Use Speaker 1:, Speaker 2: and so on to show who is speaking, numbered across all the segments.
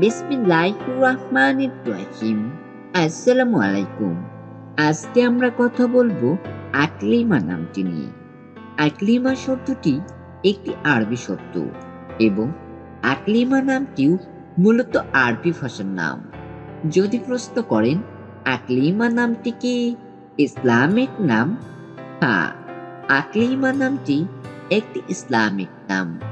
Speaker 1: বিসমিল্লাহ রহমান রহিম। আসসালামু আলাইকুম আজকে আমরা কথা বলব আকলিমা নামটি নিয়ে। আকলিমা শব্দটি একটি আরবি শব্দ এবং আকলিমা নামটিও মূলত আরবি ভাষার নাম। যদি প্রশ্ন করেন, আকলিমা নামটি কি? ইসলামিক নাম? হ্যাঁ আকলিমা নামটি একটি ইসলামিক নাম।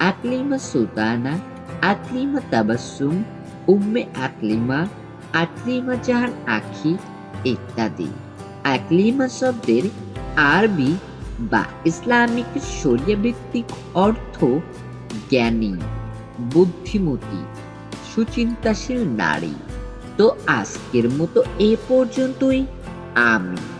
Speaker 1: আকলিমা সুলতানা আকলিমা তাবাসুম উম্মে আকলিমা আকলিমা জাহান আখি ইত্যাদি আকলিমা শব্দের আরবি বা ইসলামিক শরিয়া ভিত্তিক অর্থ জ্ঞানী, বুদ্ধিমতী, সুচিন্তাশীল নারী। তো আজকের মতো এ পর্যন্তই। আমি